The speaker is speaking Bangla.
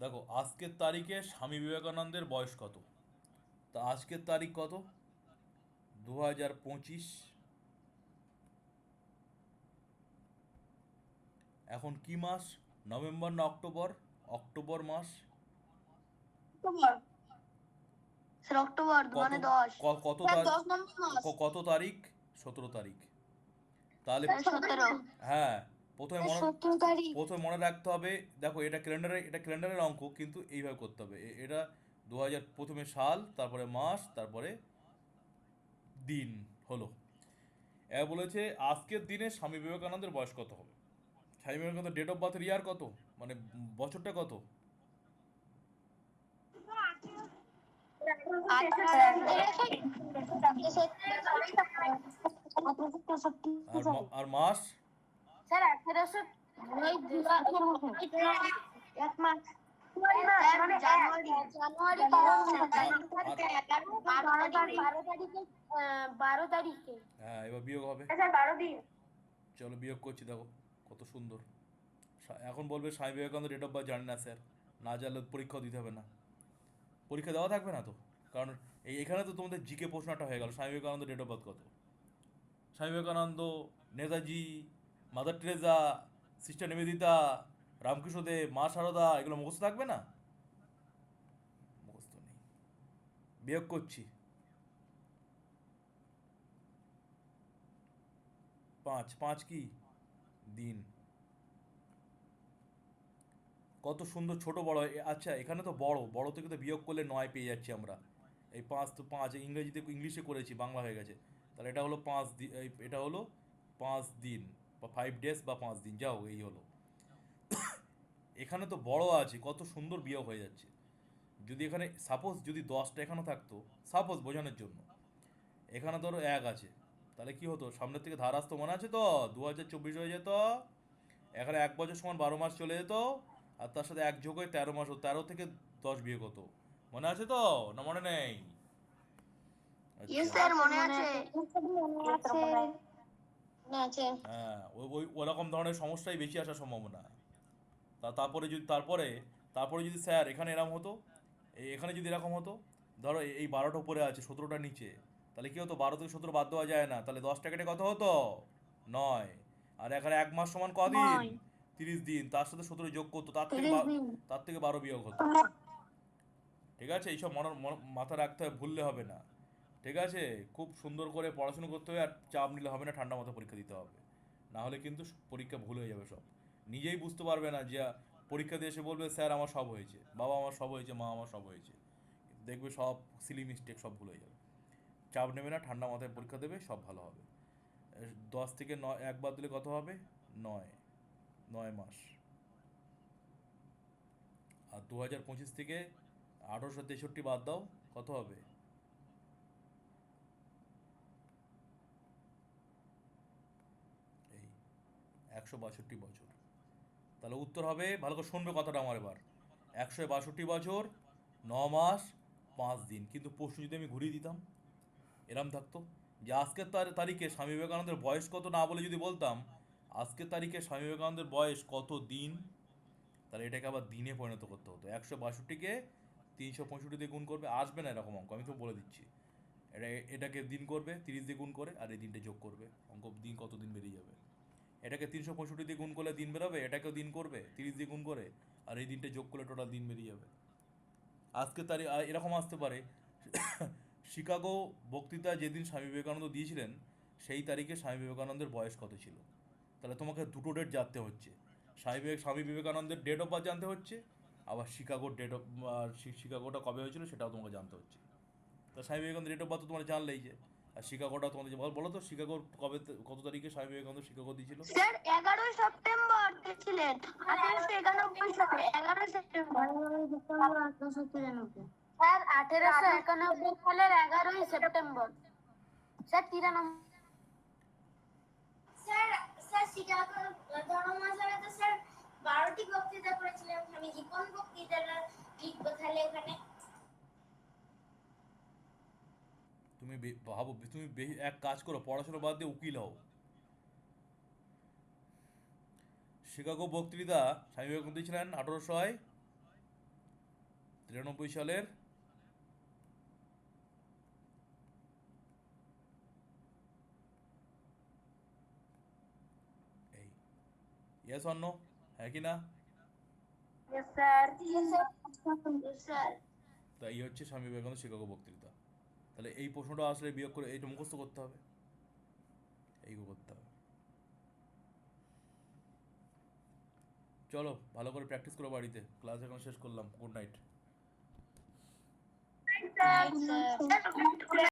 দেখো আজকের তারিখে স্বামী বিবেকানন্দের বয়স কত? তা আজকের তারিখ কত? দু হাজার পঁচিশ। এখন কি মাস? নভেম্বর না অক্টোবর? অক্টোবর মাস? অক্টোবর। কত মানে কত? ক- কত তারিখ? সতেরো তারিখ। তাহলে হ্যাঁ প্রথমে মনে প্রথমে মনে রাখতে হবে দেখো এটা ক্যালেন্ডারে এটা ক্যালেন্ডারের অঙ্ক কিন্তু এইভাবে করতে হবে। এটা দু হাজার প্রথমে সাল তারপরে মাস তারপরে দিন হলো। এ বলেছে আজকের দিনে স্বামী বিবেকানন্দের বয়স কত হবে? স্বামী বিবেকানন্দের ডেট অফ বার্থের ইয়ার কত? মানে বছরটা কত? আর মাস? স্যার আঠেরোশো এক মাস হ্যাঁ এবার বিয়োগ হবে চলো বিয়োগ করছি দেখো কত সুন্দর এখন বলবে Swami Vivekananda date of birth জানি না স্যার। না জানলে পরীক্ষাও দিতে হবে না। পরীক্ষা দেওয়া থাকবে না তো? কারণ এই এখানে তো তোমাদের জিকে প্রশ্নটা হয়ে গেল Swami Vivekananda date of birth কত Swami Vivekananda Netaji Mother Teresa sister Nivedita, Ramakrishna Dev মা সারদা, এগুলো মুখস্থ থাকবে না? মুখস্থ নেই। বিয়োগ করছি। পাঁচ। পাঁচ কি? দিন। কত সুন্দর ছোট বড় আচ্ছা এখানে তো বড়। বড় থেকে তো বিয়োগ করলে নয় পেয়ে যাচ্ছি আমরা। এই পাঁচ তো পাঁচ। ইংরেজিতে, ইংলিশে করেছি, বাংলা হয়ে গেছে। তাহলে এটা হলো পাঁচ দিন এটা হলো পাঁচ দিন। বা ফাইভ ডেজ বা পাঁচ দিন যাও এই হলো। এখানে তো বড় আছে কত সুন্দর বিয়ে হয়ে যাচ্ছে। যদি এখানে সাপোজ যদি দশটা এখানে থাকতো সাপোজ বোঝানোর জন্য। এখানে ধরো এক আছে তাহলে কি হতো? সামনের থেকে ধার আসতো মনে আছে তো? দু হাজার চব্বিশ হয়ে যেত এখানে এক বছর সমান বারো মাস চলে যেত আর তার সাথে এক যোগ হয়ে তেরো মাস হতো তেরো থেকে দশ বিয়ে হতো মনে আছে তো? না মনে নেই। স্যার আছে। মনে আছে। হ্যাঁ ওই ওই ওরকম ধরনের সমস্যাই বেশি আসার সম্ভাবনা। তা তারপরে যদি তারপরে তারপরে যদি স্যার এখানে এরকম হতো এই এখানে যদি এরকম হতো ধরো এই- বারোটা উপরে আছে সতেরোটা নিচে তাহলে কি হতো? বারো থেকে সতেরো বাদ দেওয়া যায় না তাহলে দশটা কেটে কত হতো? নয়। আর এখানে এক মাস সমান কদিন? তিরিশ দিন তার সাথে সতেরো যোগ করতো তার থেকে তার থেকে বারো বিয়োগ হতো। ঠিক আছে? এইসব মনে মনে- মাথায় রাখতে হবে ভুললে হবে না। ঠিক আছে? খুব সুন্দর করে পড়াশুনো করতে হবে আর চাপ নিলে হবে না, ঠান্ডা মাথায় পরীক্ষা দিতে হবে। না হলে কিন্তু পরীক্ষা ভুল হয়ে যাবে সব। নিজেই বুঝতে পারবে না যে, পরীক্ষা দিয়ে এসে বলবে, স্যার, আমার সব হয়েছে। বাবা, আমার সব হয়েছে, মা, আমার সব হয়েছে। দেখবে সব সিলি মিস্টেক সব ভুল হয়ে যাবে। চাপ নেবে না, ঠান্ডা মাথায় পরীক্ষা দেবে, সব ভালো হবে। দশ থেকে নয় একবার দিলে কত হবে? নয়। নয় মাস। আর দু হাজার পঁচিশ থেকে আঠারোশো তেষট্টি বাদ দাও, কত হবে এই একশো বাষট্টি বছর। তাহলে উত্তর হবে, ভালো করে শুনবে কথাটা আমার এবার। একশো বাষট্টি বছর ন মাস পাঁচ দিন। কিন্তু প্রশ্ন যদি আমি ঘুরিয়ে দিতাম, এরম থাকতো। যে আজকের তার- তারিখে স্বামী বিবেকানন্দের বয়স কত না বলে যদি বলতাম, আজকের তারিখে স্বামী বিবেকানন্দের বয়স কত দিন? তাহলে এটাকে আবার দিনে পরিণত করতে হতো। একশো বাষট্টিকে তিনশো পঁয়ষট্টি দিয়ে গুণ করবে। আসবে না এরকম অঙ্ক, আমি তো বলে দিচ্ছি। এটা এটাকে দিন করবে, তিরিশ দিয়ে গুণ করে, আর এই দিনটা যোগ করবে। অঙ্ক দিন কত দিন বেরিয়ে যাবে? এটাকে তিনশো পঁয়ষট্টি দিয়ে গুণ করলে দিন বেরোবে? এটাকেও দিন করবে? তিরিশ দিয়ে গুণ করে? আর এই দিনটা যোগ করলে টোটাল দিন বেরিয়ে যাবে। আজকে আর এরকম আসতে পারে। শিকাগো বক্তৃতা যেদিন স্বামী বিবেকানন্দ দিয়েছিলেন, সেই তারিখে স্বামী বিবেকানন্দের বয়স কত ছিল? তাহলে তোমাকে দুটো ডেট জানতে হচ্ছে। স্বামী বিবেক স্বামী বিবেকানন্দের ডেট অফ বার্থ জানতে হচ্ছে, আবার শিকাগোর ডেট অফ শিকাগোটা কবে হয়েছিল সেটাও তোমাকে জানতে হচ্ছে। তা Swami Vivekananda date of birth তো তোমরা জানলেই যে। আর শিকাগোটা তোমাদের যে বলো তো শিকাগোর কবে কত তারিখে স্বামী বিবেকানন্দ শিকাগো দিয়েছিল? স্যার এগারোই সেপ্টেম্বর দিয়েছিলেন। আঠারোশো একানব্বই সালে এগারোই সেপ্টেম্বর। স্যার আঠেরোশো একানব্বই সালের এগারোই সেপ্টেম্বর। স্যার তিরানব্বই স্যার স্যার শিকাগো ধর্মমহাসভায় তো স্যার বারোটি বক্তৃতা করেছিলেন স্বামীজি কোন বক্তৃতাটা লিখব তাহলে ওখানে? তুমি ভাবো তুমি বে- এক কাজ করো পড়াশোনা বাদ দিয়ে উকিল হও। শিকাগো বক্তৃতা স্বামী বিবেকানন্দ দিয়েছিলেন আঠারোশো তিরানব্বই সালের। এই ইয়েস অন্য হ্যাঁ কি না? Yes, তা এই হচ্ছে স্বামী বিবেকানন্দ শিকাগো বক্তৃতা। তাহলে এই প্রশ্নটা আসলে বিয়োগ করে এইটা মুখস্থ করতে হবে। এইগুলো করতে হবে। চলো ভালো করে প্র্যাকটিস করো বাড়িতে। ক্লাস এখন শেষ করলাম। Good night.